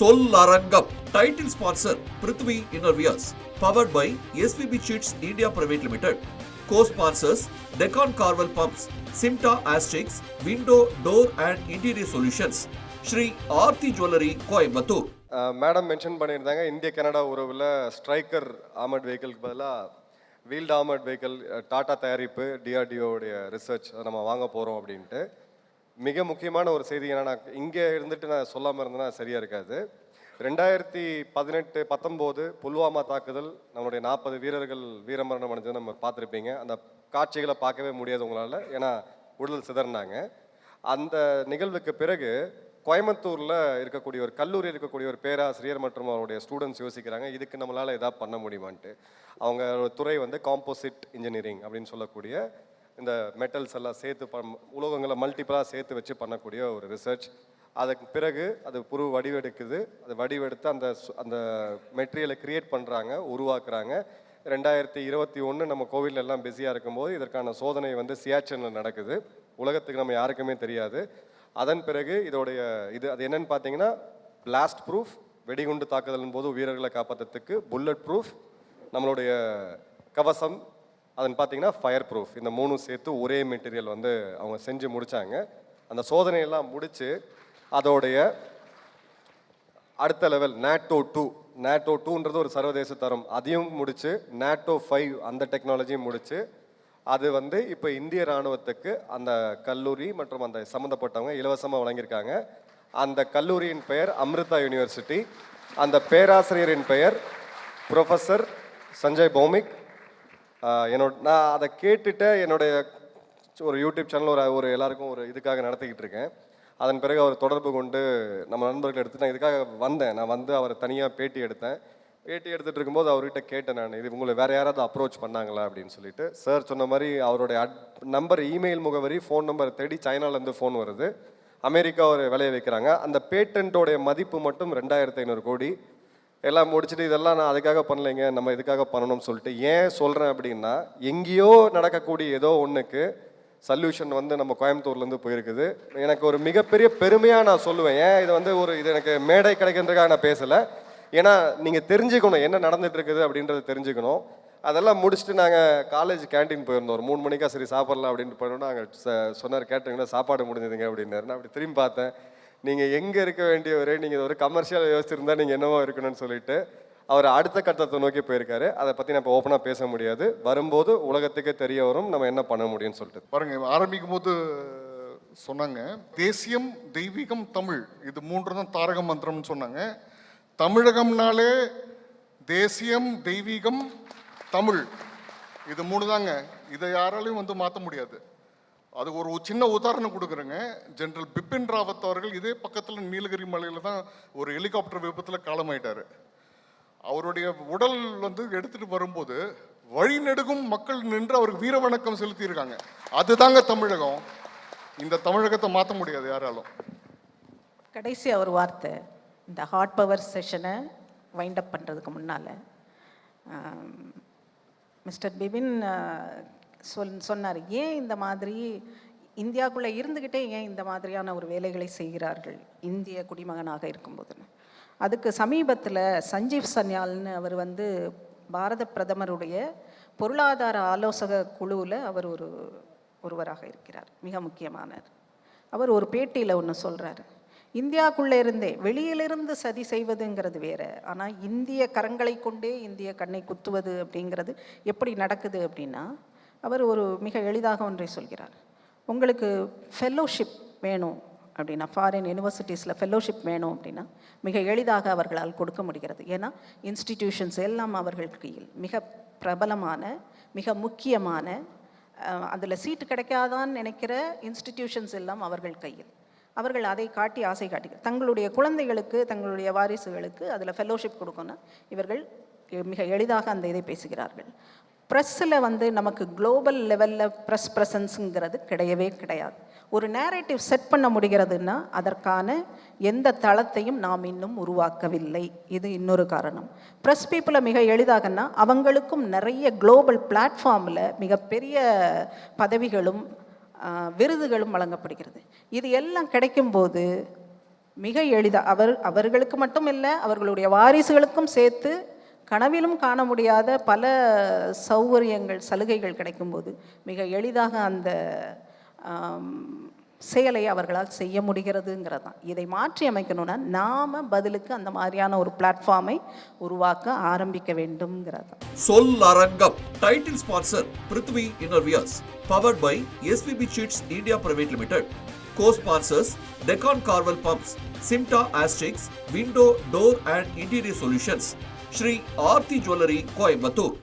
Sollarangam. Title sponsor Prithvi innerwears powered by SPB seats India private limited co sponsors Deccan Karval pumps Simta Astics window door and interior solutions Sri Aarthi jewellery Coimbatore madam mention பண்ணியிருந்தாங்க. இந்திய Canada உறவில் striker Ahmed வெஹிக்கிள்க்கு பதிலாக yield Ahmed vehicle Tata தயாரிப்பு டிஆர்டிஓடைய research நம்ம வாங்க போகிறோம் அப்படின்ட்டு. மிக முக்கியமான ஒரு செய்தி ஏன்னா நான் இங்கே இருந்துட்டு நான் சொல்லாமல் இருந்தேன்னா சரியாக இருக்காது. ரெண்டாயிரத்தி பதினெட்டு பத்தொம்போது புல்வாமா தாக்குதல் நம்மளுடைய நாற்பது வீரர்கள் வீரமரணம் அடைஞ்சது நம்ம பார்த்துருப்பீங்க. அந்த காட்சிகளை பார்க்கவே முடியாது உங்களால் ஏன்னா உடல் சிதறினாங்க. அந்த நிகழ்வுக்கு பிறகு கோயம்புத்தூரில் இருக்கக்கூடிய ஒரு கல்லூரி இருக்கக்கூடிய ஒரு பேராசிரியர் மற்றும் அவருடைய ஸ்டூடெண்ட்ஸ் யோசிக்கிறாங்க இதுக்கு நம்மளால் எதாவது பண்ண முடியுமான்ட்டு. அவங்க துறை வந்து காம்போசிட் இன்ஜினியரிங் அப்படின்னு சொல்லக்கூடிய இந்த மெட்டல்ஸ் எல்லாம் சேர்த்து பண் உலோகங்களை மல்டிபிளாக சேர்த்து வச்சு பண்ணக்கூடிய ஒரு ரிசர்ச் அதுக்கு பிறகு அது புரு வடிவெடுக்குது. அது வடிவெடுத்து அந்த அந்த மெட்டீரியலை கிரியேட் பண்ணுறாங்க உருவாக்குறாங்க. ரெண்டாயிரத்தி இருபத்தி ஒன்று நம்ம கோவிலில் எல்லாம் பிஸியாக இருக்கும்போது இதற்கான சோதனை வந்து சியாச்சனில் நடக்குது. உலகத்துக்கு நம்ம யாருக்குமே தெரியாது. அதன் பிறகு இதோடைய இது அது என்னன்னு பார்த்தீங்கன்னா பிளாஸ்ட் ப்ரூஃப் வெடிகுண்டு தாக்குதலின் போது வீரர்களை காப்பாற்றுறதுக்கு புல்லட் ப்ரூஃப் நம்மளுடைய கவசம் அதன் பார்த்தீங்கன்னா ஃபயர் ப்ரூஃப் இந்த மூணும் சேர்த்து ஒரே மெட்டீரியல் வந்து அவங்க செஞ்சு முடித்தாங்க அந்த சோதனையெல்லாம் முடித்து அதோடைய அடுத்த லெவல் நேட்டோ டூ நேட்டோ டூன்றது ஒரு சர்வதேச தரம். அதையும் முடித்து நேட்டோ ஃபைவ் அந்த டெக்னாலஜியும் முடித்து அது வந்து இப்போ இந்திய ராணுவத்துக்கு அந்த கல்லூரி மற்றும் அந்த சம்மந்தப்பட்டவங்க இலவசமாக வழங்கியிருக்காங்க. அந்த கல்லூரியின் பெயர் அம்ரிதா யூனிவர்சிட்டி. அந்த பேராசிரியரின் பெயர் ப்ரொஃபஸர் சஞ்சய் பௌமிக். என்னோட நான் அதை கேட்டுட்டு என்னுடைய ஒரு யூடியூப் சேனல் ஒரு ஒரு எல்லாருக்கும் ஒரு இதுக்காக நடத்திக்கிட்டு இருக்கேன். அதன் பிறகு அவர் தொடர்பு கொண்டு நம்ம நண்பர்கள் எடுத்து நான் இதுக்காக வந்தேன். நான் வந்து அவரை தனியாக பேட்டி எடுத்தேன். பேட்டி எடுத்துகிட்டு இருக்கும்போது அவர்கிட்ட கேட்டேன் நான் இது உங்களை வேறு யாராவது அப்ரோச் பண்ணாங்களா? அப்படின்னு சொல்லிட்டு. சார் சொன்ன மாதிரி அவருடைய அட் நம்பர் இமெயில் முகவரி ஃபோன் நம்பர் தேடி சைனாலேருந்து ஃபோன் வருது. அமெரிக்கா ஒரு விளைய வைக்கிறாங்க. அந்த பேட்டன்ட்டோடைய மதிப்பு மட்டும் ரெண்டாயிரத்தி ஐநூறு கோடி. எல்லாம் முடிச்சுட்டு இதெல்லாம் நான் அதுக்காக பண்ணலைங்க நம்ம இதுக்காக பண்ணணும்னு சொல்லிட்டு ஏன் சொல்கிறேன் அப்படின்னா எங்கேயோ நடக்கக்கூடிய ஏதோ ஒன்றுக்கு சல்யூஷன் வந்து நம்ம கோயம்புத்தூர்லேருந்து போயிருக்குது. எனக்கு ஒரு மிகப்பெரிய பெருமையாக நான் சொல்லுவேன். ஏன் இது வந்து ஒரு இது எனக்கு மேடை கிடைக்கின்றதுக்காக நான் பேசலை. ஏன்னா நீங்கள் தெரிஞ்சுக்கணும் என்ன நடந்துட்டு இருக்குது அப்படின்றத தெரிஞ்சுக்கணும். அதெல்லாம் முடிச்சுட்டு நாங்கள் காலேஜ் கேண்டீன் போயிருந்தோம். ஒரு மூணு மணிக்கா சரி சாப்பிட்லாம் அப்படின்னு போனோம் நாங்கள் சொன்னார் கேட்டீங்கன்னா சாப்பாடு முடிஞ்சதுங்க அப்படின்னாரு. நான் அப்படி திரும்பி பார்த்தேன். நீங்கள் எங்கே இருக்க வேண்டியவர் நீங்கள் ஒரு கமர்ஷியல் யோசிச்சிருந்தா நீங்கள் என்னவோ இருக்கணும்னு சொல்லிட்டு அவர் அடுத்த கட்டத்தை நோக்கி போயிருக்காரு. அதை பற்றி நம்ம ஓப்பனாக பேச முடியாது. வரும்போது உலகத்துக்கே தெரிய வரும் நம்ம என்ன பண்ண முடியும்னு சொல்லிட்டு. பாருங்க ஆரம்பிக்கும் போது சொன்னாங்க தேசியம் தெய்வீகம் தமிழ். இது மூன்று தான் தாரக மந்திரம்னு சொன்னாங்க. தமிழகம்னாலே தேசியம் தெய்வீகம் தமிழ். இது மூணு தாங்க. இதை யாராலையும் வந்து மாற்ற முடியாது. அது ஒரு சின்ன உதாரணம் கொடுக்குறேங்க. ஜென்ரல் பிபின் ராவத் அவர்கள் இதே பக்கத்தில் நீலகிரி மலையில் தான் ஒரு ஹெலிகாப்டர் விபத்தில் காலமாயிட்டார். அவருடைய உடல் வந்து எடுத்துகிட்டு வரும்போது வழிநெடுகும் மக்கள் நின்று அவருக்கு வீர வணக்கம் செலுத்தியிருக்காங்க. அதுதாங்க தமிழகம். இந்த தமிழகத்தை மாற்ற முடியாது யாராலும். கடைசி ஒரு வார்த்தை இந்த ஹாட் பவர் செஷனை வைண்டப் அப் பண்ணுறதுக்கு முன்னால் மிஸ்டர் பிபின் சொல் சொன்னார் ஏன் இந்த மாதிரி இந்தியாவுக்குள்ளே இருந்துக்கிட்டே ஏன் இந்த மாதிரியான ஒரு வேலைகளை செய்கிறார்கள் இந்திய குடிமகனாக இருக்கும்போதுன்னு? அதுக்கு சமீபத்தில் சஞ்சீவ் சன்யால்னு அவர் வந்து பாரத பிரதமருடைய பொருளாதார ஆலோசக குழுவில் அவர் ஒரு ஒருவராக இருக்கிறார் மிக முக்கியமானவர் அவர் ஒரு பேட்டியில் ஒன்று சொல்கிறாரு இந்தியாக்குள்ளே இருந்தே வெளியிலிருந்து சதி செய்வதுங்கிறது வேற ஆனால் இந்திய கரங்களை கொண்டே இந்திய கண்ணை குத்துவது அப்படிங்கிறது எப்படி நடக்குது அப்படின்னா அவர் ஒரு மிக எளிதாக ஒன்றை சொல்கிறார். உங்களுக்கு ஃபெல்லோஷிப் வேணும் அப்படின்னா ஃபாரின் யூனிவர்சிட்டிஸில் ஃபெல்லோஷிப் வேணும் அப்படின்னா மிக எளிதாக அவர்களால் கொடுக்க முடிகிறது. ஏன்னா இன்ஸ்டிடியூஷன்ஸ் எல்லாம் அவர்கள் கையில் மிக பிரபலமான மிக முக்கியமான அதில் சீட்டு கிடைக்காதான்னு நினைக்கிற இன்ஸ்டிடியூஷன்ஸ் எல்லாம் அவர்கள் கையில். அவர்கள் அதை காட்டி ஆசை காட்டி தங்களுடைய குழந்தைகளுக்கு தங்களுடைய வாரிசுகளுக்கு அதில் ஃபெல்லோஷிப் கொடுக்கணும் இவர்கள் மிக எளிதாக அந்த இதை பேசுகிறார்கள். ப்ரெஸ்ஸில் வந்து நமக்கு குளோபல் லெவலில் ப்ரெஸ் ப்ரெசன்ஸுங்கிறது கிடையவே கிடையாது. ஒரு நேரேட்டிவ் செட் பண்ண முடிகிறதுன்னா அதற்கான எந்த தளத்தையும் நாம் இன்னும் உருவாக்கவில்லை. இது இன்னொரு காரணம். ப்ரெஸ் பீப்புளை மிக எளிதாகன்னா அவங்களுக்கும் நிறைய குளோபல் பிளாட்ஃபார்மில் மிகப்பெரிய பதவிகளும் விருதுகளும் வழங்கப்படுகிறது. இது எல்லாம் கிடைக்கும்போது மிக எளிதாக அவர் அவர்களுக்கு மட்டும் இல்லை அவர்களுடைய வாரிசுகளுக்கும் சேர்த்து கனவிலும் காண முடியாத பல சௌகரியங்கள் சலுகைகள் கிடைக்கும்போது மிக எளிதாக அந்த செயலை அவர்களால் செய்ய முடிகிறதுங்கிறது தான் இதை மாற்றி அமைக்கணும்னா நாம் பதிலுக்கு அந்த மாதிரியான ஒரு பிளாட்ஃபார்மை உருவாக்க ஆரம்பிக்க வேண்டும்ங்கிறது Sollarangam. Title sponsor Prithvi innerwears. Powered by SPB seats India private limited co sponsors Deccan Karval pumps Simta Astics window door and interior solutions Sri Aarthi jewellery Coimbatore